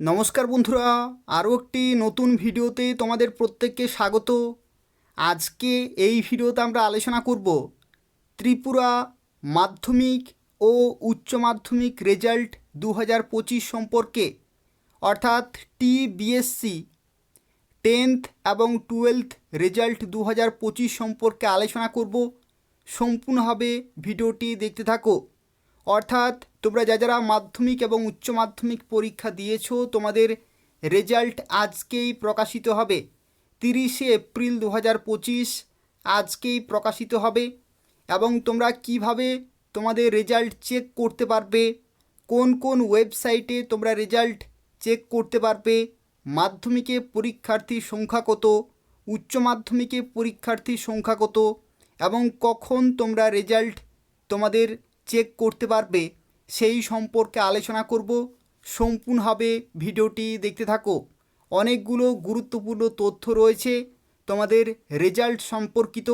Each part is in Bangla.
নমস্কার বন্ধুরা, আরও একটি নতুন ভিডিওতে তোমাদের প্রত্যেককে স্বাগত। আজকে এই ভিডিওতে আমরা আলোচনা করব ত্রিপুরা মাধ্যমিক ও উচ্চ মাধ্যমিক রেজাল্ট দু হাজার পঁচিশ সম্পর্কে, অর্থাৎ টিবিএসসি টেন্থ এবং টুয়েলথ রেজাল্ট দু হাজার পঁচিশ সম্পর্কে আলোচনা করব। সম্পূর্ণভাবে ভিডিওটি দেখতে থাকো। অর্থাৎ তোমরা যা যারা মাধ্যমিক এবং উচ্চ মাধ্যমিক পরীক্ষা দিয়েছ, তোমাদের রেজাল্ট আজকেই প্রকাশিত হবে। তিরিশে এপ্রিল দু হাজার পঁচিশ আজকেই প্রকাশিত হবে এবং তোমরা কীভাবে তোমাদের রেজাল্ট চেক করতে পারবে, কোন কোন ওয়েবসাইটে তোমরা রেজাল্ট চেক করতে পারবে, মাধ্যমিকে পরীক্ষার্থীর সংখ্যা কত, উচ্চ মাধ্যমিকে পরীক্ষার্থীর সংখ্যা কত, এবং কখন তোমরা রেজাল্ট তোমাদের চেক করতে পারবে। সেই সম্পর্কে আলোচনা করব। সম্পূর্ণভাবে ভিডিওটি দেখতে থাকো। অনেকগুলো গুরুত্বপূর্ণ তথ্য রয়েছে তোমাদের রেজাল্ট সম্পর্কিত।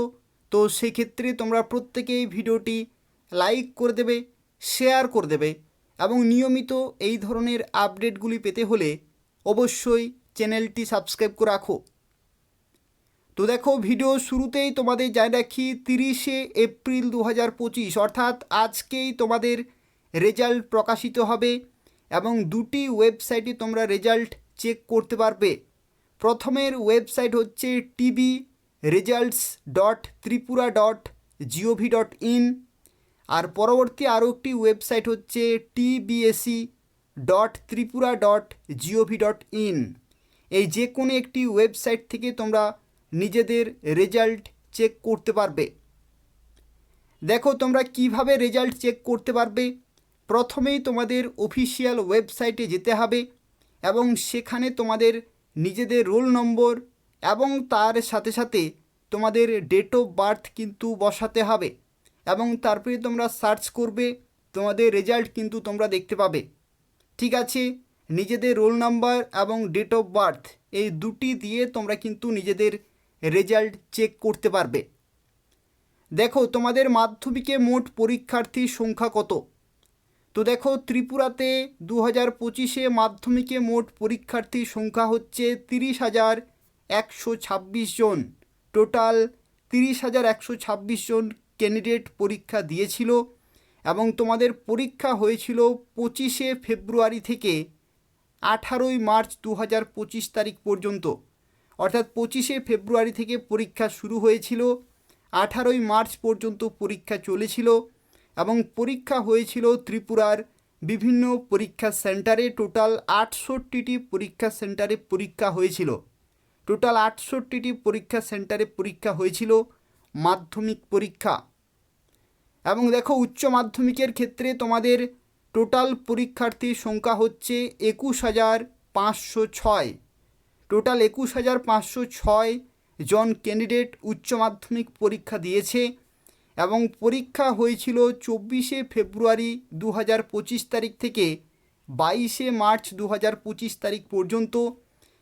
তো সেক্ষেত্রে তোমরা প্রত্যেকেই ভিডিওটি লাইক করে দেবে, শেয়ার করে দেবে এবং নিয়মিত এই ধরনের আপডেটগুলি পেতে হলে অবশ্যই চ্যানেলটি সাবস্ক্রাইব করে রাখো। তো দেখো, ভিডিও শুরুতেই তোমাদের জানিয়ে রাখি, তিরিশে এপ্রিল দু হাজার পঁচিশ, অর্থাৎ আজকেই তোমাদের রেজাল্ট প্রকাশিত হবে এবং দুটি ওয়েবসাইটে তোমরা রেজাল্ট চেক করতে পারবে। প্রথমের ওয়েবসাইট হচ্ছে TB results dot Tripura dot GOV dot in. আর পরবর্তী আরও একটি ওয়েবসাইট হচ্ছে TBSE dot Tripura dot GOV dot in. এই যে কোনো একটি ওয়েবসাইট থেকে তোমরা নিজেদের রেজাল্ট চেক করতে পারবে। দেখো তোমরা কীভাবে রেজাল্ট চেক করতে পারবে। প্রথমেই তোমাদের অফিসিয়াল ওয়েবসাইটে যেতে হবে এবং সেখানে তোমাদের নিজেদের রোল নম্বর এবং তার সাথে সাথে তোমাদের ডেট অফ বার্থ কিন্তু বসাতে হবে এবং তারপরে তোমরা সার্চ করবে, তোমাদের রেজাল্ট কিন্তু তোমরা দেখতে পাবে। ঠিক আছে? নিজেদের রোল নাম্বার এবং ডেট অফ বার্থ এই দুটি দিয়ে তোমরা কিন্তু নিজেদের রেজাল্ট চেক করতে পারবে। দেখো, তোমাদের মাধ্যমিকে মোট পরীক্ষার্থীর সংখ্যা কত? তো দেখো, ত্রিপুরাতে দু হাজার পঁচিশে মাধ্যমিকে মোট পরীক্ষার্থীর সংখ্যা হচ্ছে তিরিশ হাজার একশো ছাব্বিশ জন। টোটাল তিরিশ হাজার একশো ছাব্বিশ জন ক্যান্ডিডেট পরীক্ষা দিয়েছিল এবং তোমাদের পরীক্ষা হয়েছিল পঁচিশে ফেব্রুয়ারি থেকে আঠারোই মার্চ দু হাজার পঁচিশ তারিখ পর্যন্ত। অর্থাৎ পঁচিশে ফেব্রুয়ারি থেকে পরীক্ষা শুরু হয়েছিল, আঠারোই মার্চ পর্যন্ত পরীক্ষা চলেছিল। এবং পরীক্ষা হয়েছিল ত্রিপুরার বিভিন্ন পরীক্ষা সেন্টারে। টোটাল আটষট্টিটি পরীক্ষা সেন্টারে পরীক্ষা হয়েছিল। টোটাল আটষট্টিটি পরীক্ষা সেন্টারে পরীক্ষা হয়েছিল মাধ্যমিক পরীক্ষা। এবং দেখো, উচ্চ মাধ্যমিকের ক্ষেত্রে তোমাদের টোটাল পরীক্ষার্থীর সংখ্যা হচ্ছে একুশ হাজার পাঁচশো ছয়। টোটাল একুশ হাজার পাঁচশো ছয় জন ক্যান্ডিডেট উচ্চ মাধ্যমিক পরীক্ষা দিয়েছে। এবং পরীক্ষা হয়েছিল চব্বিশে ফেব্রুয়ারি দু পঁচিশ তারিখ থেকে বাইশে মার্চ দু পঁচিশ তারিখ পর্যন্ত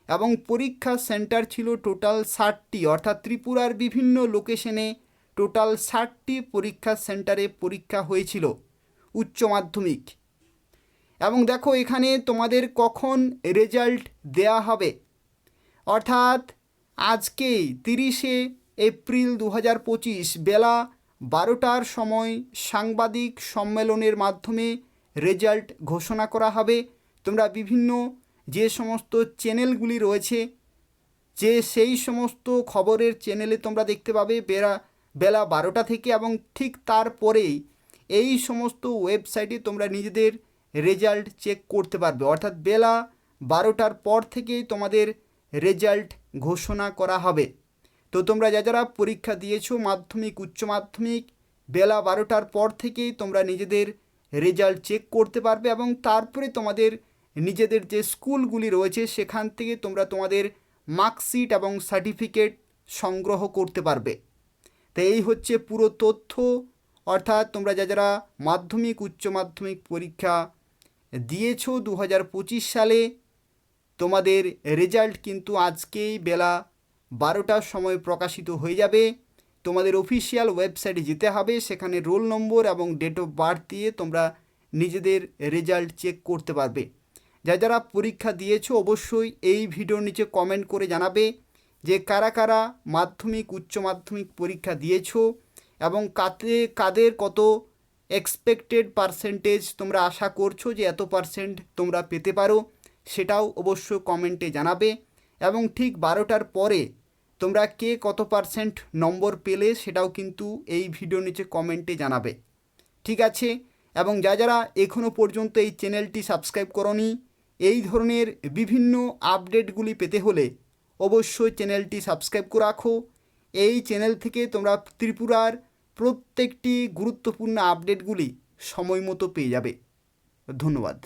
এবং পরীক্ষা সেন্টার ছিল টোটাল ষাটটি, অর্থাৎ ত্রিপুরার বিভিন্ন লোকেশনে টোটাল ষাটটি পরীক্ষা সেন্টারে পরীক্ষা হয়েছিল উচ্চ মাধ্যমিক। এবং দেখো এখানে তোমাদের কখন রেজাল্ট দেয়া হবে। অর্থাৎ আজকেই তিরিশে এপ্রিল দু হাজার পঁচিশ বেলা বারোটার সময় সাংবাদিক সম্মেলনের মাধ্যমে রেজাল্ট ঘোষণা করা হবে। তোমরা বিভিন্ন যে সমস্ত চ্যানেলগুলি রয়েছে, যে সেই সমস্ত খবরের চ্যানেলে তোমরা দেখতে পাবে বেলা বেলা বারোটা থেকে এবং ঠিক তারপরেই এই সমস্ত ওয়েবসাইটে তোমরা নিজেদের রেজাল্ট চেক করতে পারবে। অর্থাৎ বেলা বারোটার পর থেকেই তোমাদের রেজাল্ট ঘোষণা করা হবে। তো তোমরা যা যারা পরীক্ষা দিয়েছ, মাধ্যমিক, উচ্চ মাধ্যমিক, বেলা বারোটার পর থেকেই তোমরা নিজেদের রেজাল্ট চেক করতে পারবে এবং তারপরে তোমাদের নিজেদের যে স্কুলগুলি রয়েছে, সেখান থেকে তোমরা তোমাদের মার্কশিট এবং সার্টিফিকেট সংগ্রহ করতে পারবে। তো এই হচ্ছে পুরো তথ্য। অর্থাৎ তোমরা যা যারা মাধ্যমিক, উচ্চ মাধ্যমিক পরীক্ষা দিয়েছ দু হাজার পঁচিশ সালে, তোমাদের রেজাল্ট কিন্তু আজকেই বেলা বারোটার সময় প্রকাশিত হয়ে যাবে। তোমাদের অফিসিয়াল ওয়েবসাইটে যেতে হবে, সেখানে রোল নম্বর এবং ডেট অফ বার্থ দিয়ে তোমরা নিজেদের রেজাল্ট চেক করতে পারবে। যা যারা পরীক্ষা দিয়েছ, অবশ্যই এই ভিডিওর নিচে কমেন্ট করে জানাবে যে কারা কারা মাধ্যমিক, উচ্চ মাধ্যমিক পরীক্ষা দিয়েছ এবং কাতে, কাদের কত এক্সপেক্টেড পার্সেন্টেজ তোমরা আশা করছ যে এত পার্সেন্ট তোমরা পেতে পারো, সেটাও অবশ্যই কমেন্টে জানাবে। এবং ঠিক বারোটার পরে তোমরা কে কত পার্সেন্ট নম্বর পেলে সেটাও কিন্তু এই ভিডিও নিচে কমেন্টে জানাবে। ঠিক আছে? এবং যা যারা এখনও পর্যন্ত এই চ্যানেলটি সাবস্ক্রাইব করনি, এই ধরনের বিভিন্ন আপডেটগুলি পেতে হলে অবশ্যই চ্যানেলটি সাবস্ক্রাইব করে রাখো। এই চ্যানেল থেকে তোমরা ত্রিপুরার প্রত্যেকটি গুরুত্বপূর্ণ আপডেটগুলি সময় মতো পেয়ে যাবে। ধন্যবাদ।